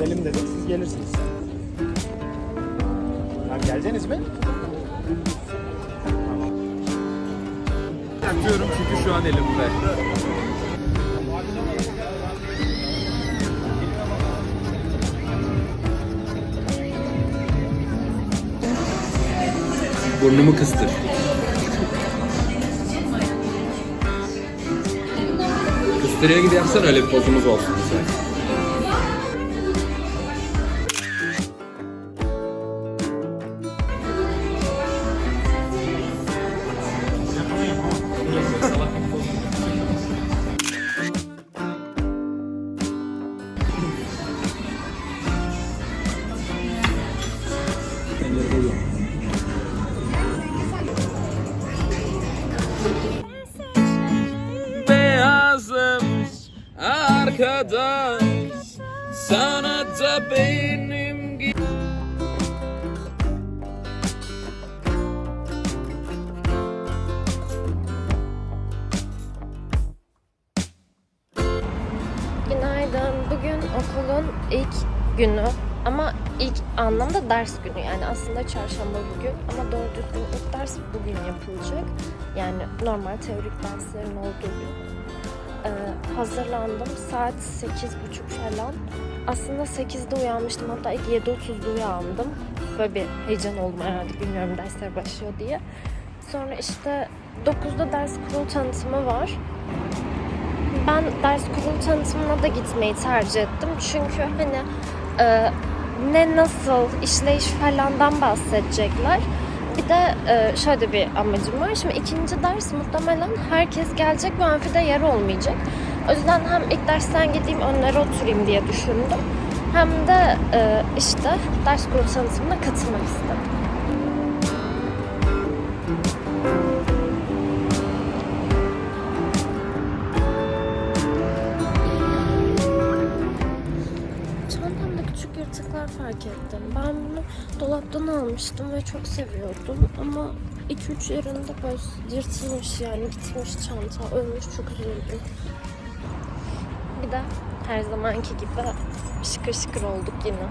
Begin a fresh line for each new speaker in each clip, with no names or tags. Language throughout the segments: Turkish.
gidelim dedim. Siz gelirsiniz. Tamam geleceksiniz mi?
Yapıyorum çünkü şu an elimde. Burnumu kıstır. Kıstırıyor gibi yapsan öyle bir pozumuz olsun mesela. Arkadaş sana da benim gibi
Günaydın. Bugün okulun ilk günü ama ilk anlamda ders günü yani aslında çarşamba bugün ama doğru ders bugün yapılacak. Yani normal teorik derslerin olduğu gün. Ee, hazırlandım. Saat 8.30 falan. Aslında 8'de uyanmıştım. Hatta ilk 7.30'da uyandım. Böyle bir heyecan oldum herhalde bilmiyorum dersler başlıyor diye. Sonra işte 9'da ders kurulu tanıtımı var. Ben ders kurulu tanıtımına da gitmeyi tercih ettim. Çünkü hani e, ne nasıl işleyiş falandan bahsedecekler. Bir de e, şöyle bir amacım var. Şimdi ikinci ders muhtemelen herkes gelecek ve amfide yer olmayacak. O yüzden hem ilk dersten gideyim önlere oturayım diye düşündüm. Hem de e, işte ders kurulu tanıtımına katılmak istedim. Dolaptan almıştım ve çok seviyordum ama 2-3 yerinde böyle yırtılmış yani bitmiş çanta, ölmüş çok üzüldüm. Bir de her zamanki gibi şıkır şıkır olduk yine.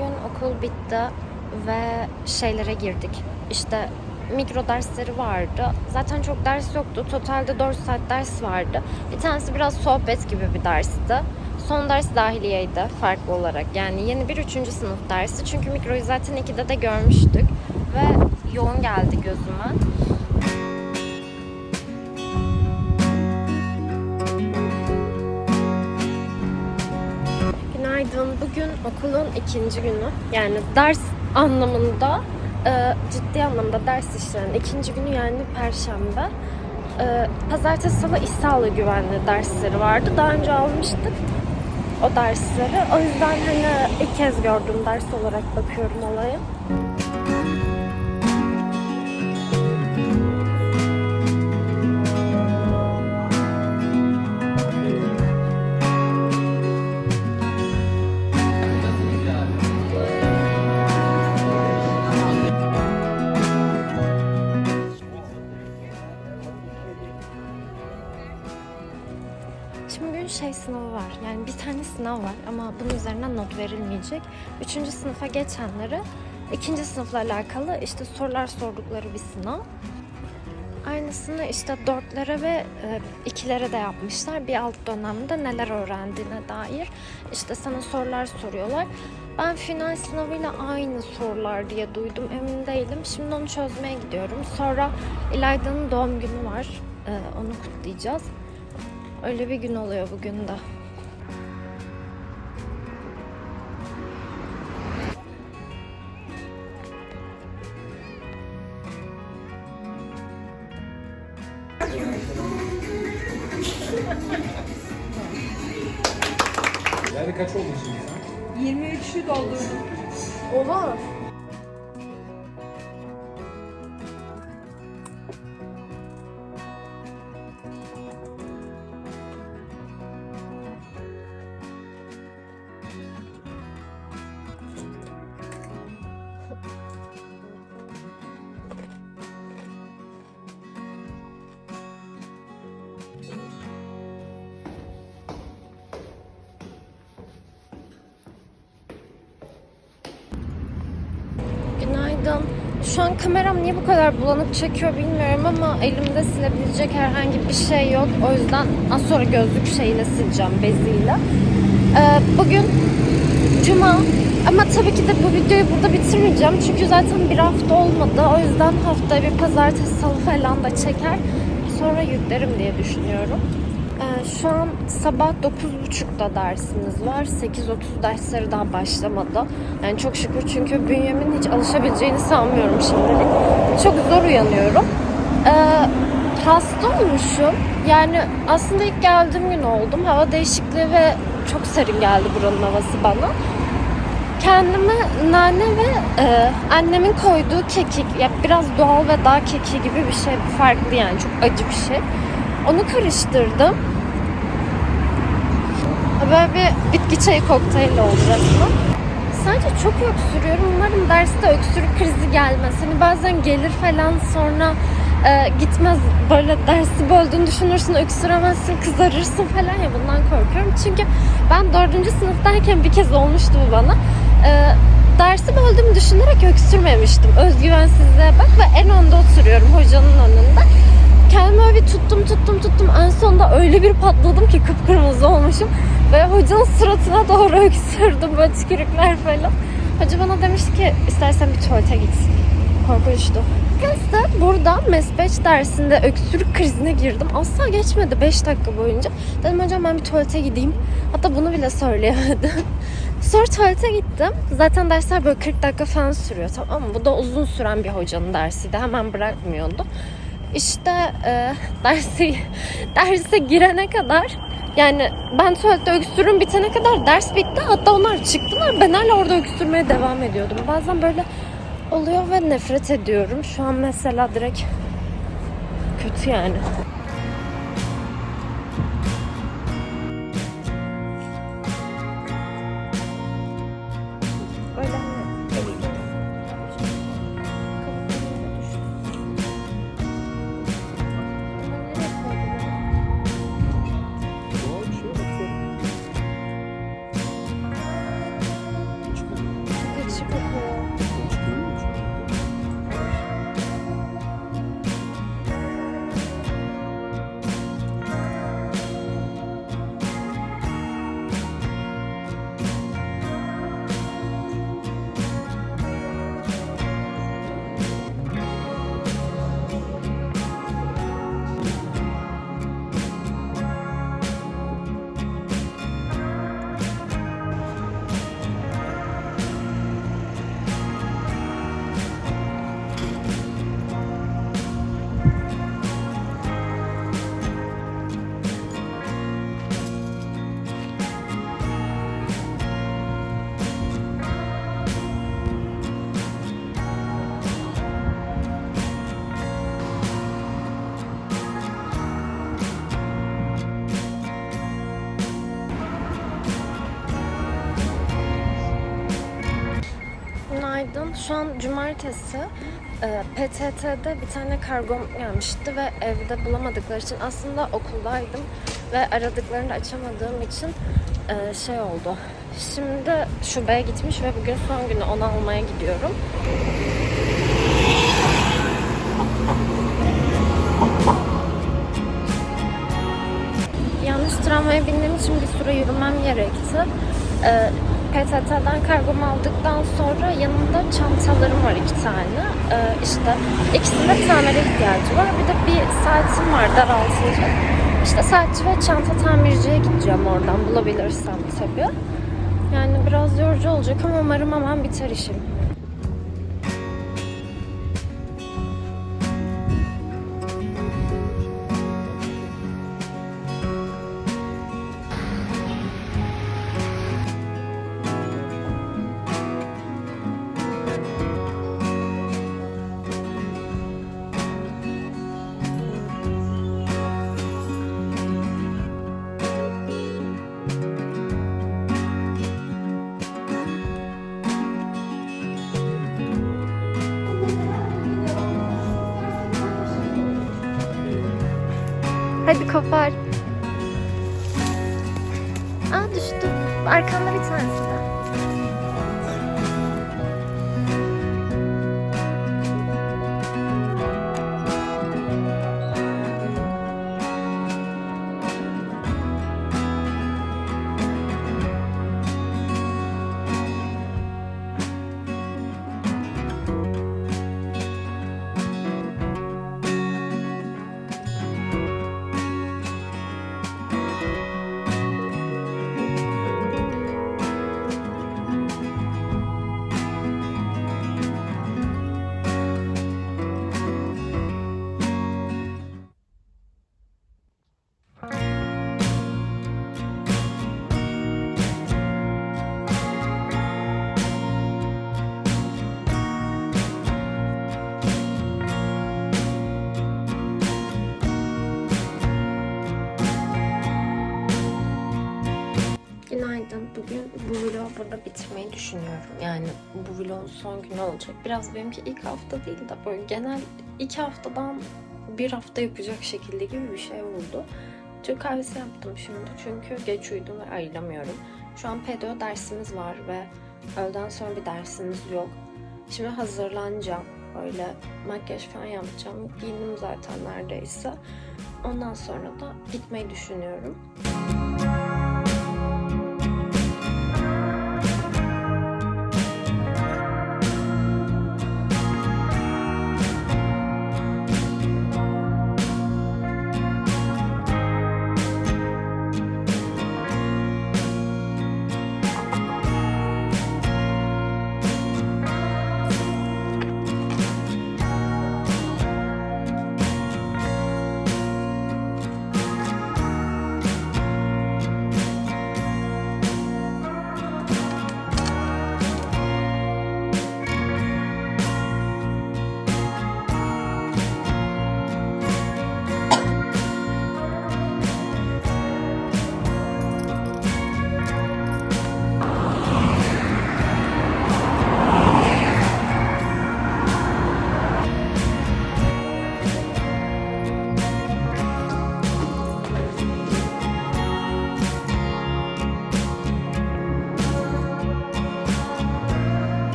Bugün okul bitti ve şeylere girdik. İşte mikro dersleri vardı. Zaten çok ders yoktu. Totalde 4 saat ders vardı. Bir tanesi biraz sohbet gibi bir dersti. Son ders dahiliyeydi farklı olarak. Yani yeni bir üçüncü sınıf dersi. Çünkü mikroyu zaten 2'de de görmüştük. Ve yoğun geldi gözüme. Günaydın. Bugün okulun ikinci günü. Yani ders anlamında, e, ciddi anlamda ders işleyen ikinci günü yani Perşembe. E, Pazartesi, Salı iş sağlığı güvenliği dersleri vardı. Daha önce almıştık o dersleri. O yüzden hani ilk kez gördüğüm ders olarak bakıyorum olaya. Şey sınavı var. Yani bir tane sınav var ama bunun üzerinden not verilmeyecek. Üçüncü sınıfa geçenlere ikinci sınıfla alakalı işte sorular sordukları bir sınav. Aynısını işte dörtlere ve e, ikilere de yapmışlar. Bir alt dönemde neler öğrendiğine dair. işte sana sorular soruyorlar. Ben final sınavıyla aynı sorular diye duydum. Emin değilim. Şimdi onu çözmeye gidiyorum. Sonra İlayda'nın doğum günü var. E, onu kutlayacağız. Öyle bir gün oluyor bugün de.
Yani kaç oldu şimdi sen?
23'ü doldurdum.
Oha. Şu an kameram niye bu kadar bulanık çekiyor bilmiyorum ama elimde silebilecek herhangi bir şey yok. O yüzden az sonra gözlük şeyiyle sileceğim beziyle. Ee, bugün Cuma ama tabii ki de bu videoyu burada bitirmeyeceğim. Çünkü zaten bir hafta olmadı. O yüzden haftaya bir pazartesi salı falan da çeker. Sonra yüklerim diye düşünüyorum. Ee, şu an sabah 9.30'da dersimiz var. 8.30 dersleri daha başlamadı. Yani çok şükür çünkü bünyemin hiç alışabileceğini sanmıyorum şimdilik. Çok zor uyanıyorum. Ee, hasta olmuşum. Yani aslında ilk geldiğim gün oldum. Hava değişikliği ve çok serin geldi buranın havası bana. Kendime nane ve e, annemin koyduğu kekik, ya biraz doğal ve dağ kekiği gibi bir şey farklı yani çok acı bir şey. Onu karıştırdım. Böyle bir bitki çayı kokteyli oldu resmen. Sadece çok öksürüyorum. Umarım derste öksürük krizi gelmez. Hani bazen gelir falan sonra e, gitmez. Böyle dersi böldüğünü düşünürsün, öksüremezsin, kızarırsın falan ya bundan korkuyorum. Çünkü ben dördüncü sınıftayken bir kez olmuştu bu bana. E, dersi böldüğümü düşünerek öksürmemiştim. Özgüvensizliğe bak ve en önde oturuyorum hocanın önünde. Kendimi öyle bir tuttum tuttum tuttum. En sonunda öyle bir patladım ki kıpkırmızı olmuşum. Ve hocanın suratına doğru öksürdüm böyle tükürükler falan. Hoca bana demişti ki istersen bir tuvalete git. Korkunçtu. Neyse burada mespeç dersinde öksürük krizine girdim. Asla geçmedi 5 dakika boyunca. Dedim hocam ben bir tuvalete gideyim. Hatta bunu bile söyleyemedim. Sonra tuvalete gittim. Zaten dersler böyle 40 dakika falan sürüyor tamam? Bu da uzun süren bir hocanın dersiydi. Hemen bırakmıyordu. İşte e, dersi derse girene kadar yani ben tuvalette öksürüğüm bitene kadar ders bitti. Hatta onlar çıktılar. Ben hala orada öksürmeye devam ediyordum. Bazen böyle oluyor ve nefret ediyorum. Şu an mesela direkt kötü yani. Şu an cumartesi. Ee, PTT'de bir tane kargom gelmişti ve evde bulamadıkları için aslında okuldaydım ve aradıklarını açamadığım için e, şey oldu. Şimdi şubeye gitmiş ve bugün son günü onu almaya gidiyorum. Yanlış tramvaya bindiğim için bir süre yürümem gerekti. PTT'den kargomu aldıktan sonra yanımda çantalarım var iki tane. Ee, işte ikisinde tamire ihtiyacı var. Bir de bir saatim var daraltıcı. İşte saatçi ve çanta tamirciye gideceğim oradan bulabilirsem tabii. Yani biraz yorucu olacak ama umarım hemen biter işim. Hadi kopar. Aa düştü. Arkanda bir tanesi de. Bugün bu vlogu burada bitirmeyi düşünüyorum. Yani bu vlogun son günü olacak. Biraz benimki ilk hafta değil de böyle genel iki haftadan bir hafta yapacak şekilde gibi bir şey oldu. Türk kahvesi yaptım şimdi çünkü geç uyudum ve ayılamıyorum. Şu an PDO dersimiz var ve öğleden sonra bir dersimiz yok. Şimdi hazırlanacağım. Böyle makyaj falan yapacağım. Giyindim zaten neredeyse. Ondan sonra da gitmeyi düşünüyorum.